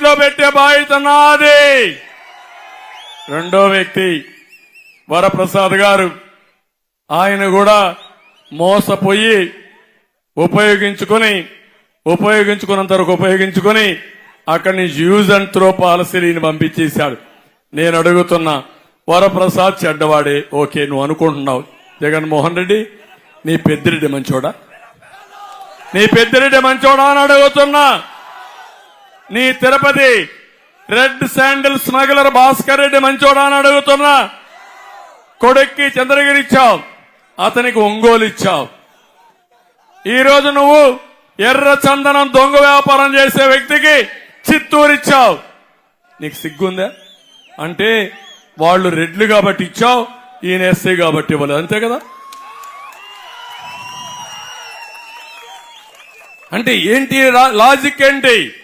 తాకట్లో పెట్టే బాధ్యత నాది. రెండో వ్యక్తి వరప్రసాద్ గారు. ఆయన కూడా మోసపోయి ఉపయోగించుకొని ఉపయోగించుకున్నంత వరకు ఉపయోగించుకొని అక్కడి నుంచి యూజ్ అండ్ త్రో పాలసీని పంపించేశాడు. నేను అడుగుతున్నా వరప్రసాద్ చెడ్డవాడే ఓకే నువ్వు అనుకుంటున్నావు. జగన్మోహన్ రెడ్డి నీ పెద్దిరెడ్డి మంచోడా? నీ పెద్దిరెడ్డి మంచోడా అని అడుగుతున్నా. నీ Tirupati red sandal smuggler Bhaskar Reddy మంచోడా అని అడుగుతున్నా. కొడుక్కి చంద్రగిరి ఇచ్చావు అతనికి ఒంగోలు ఇచ్చావు ఈ రోజు నువ్వు ఎర్ర చందనం దొంగ వ్యాపారం చేసే వ్యక్తికి చిత్తూరు ఇచ్చావు నీకు సిగ్గుందా? అంటే వాళ్ళు రెడ్లు కాబట్టి ఇచ్చావు ఈయన ఎస్సీ కాబట్టి ఇవ్వలేదు. అంతే కదా? అంటే ఏంటి లాజిక్ ఏంటి?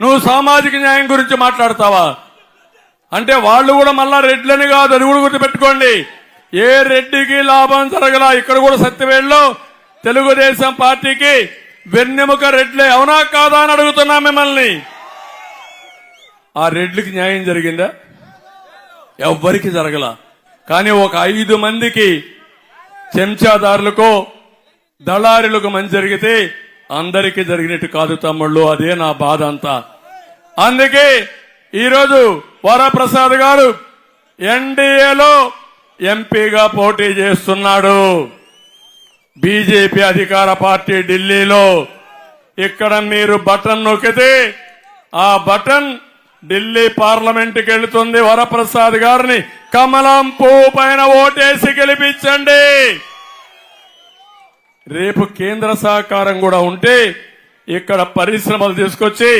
నువ్వు సామాజిక న్యాయం గురించి మాట్లాడతావా? అంటే వాళ్ళు కూడా మళ్ళా రెడ్లని కాదు అది కూడా గుర్తుపెట్టుకోండి. ఏ రెడ్డికి లాభం జరగలా ఇక్కడ కూడా సత్యవేళ్ళలో తెలుగుదేశం పార్టీకి వెన్నెముక రెడ్లే అవునా కాదా అని అడుగుతున్నా మిమ్మల్ని. ఆ రెడ్లకి న్యాయం జరిగిందా? ఎవ్వరికి జరగల. కానీ ఒక ఐదు మందికి చెంచాదారులకో దళారులకు మంచి జరిగితే అందరికీ జరిగినట్టు కాదు తమ్ముళ్ళు అదే నా బాధ అంతా. అందుకే ఈరోజు వరప్రసాద్ గారు ఎన్డీఏలో ఎంపీగా పోటీ చేస్తున్నాడు. బీజేపీ అధికార పార్టీ ఢిల్లీలో. ఇక్కడ మీరు బటన్ నొక్కితే ఆ బటన్ ఢిల్లీ పార్లమెంట్కి వెళుతుంది వరప్రసాద్ గారిని. కమలం పువ్వు పైన ఓటేసి గెలిపించండి. రేపు కేంద్ర సహకారం కూడా ఉంటే ఇక్కడ పరిశ్రమలు తీసుకొచ్చి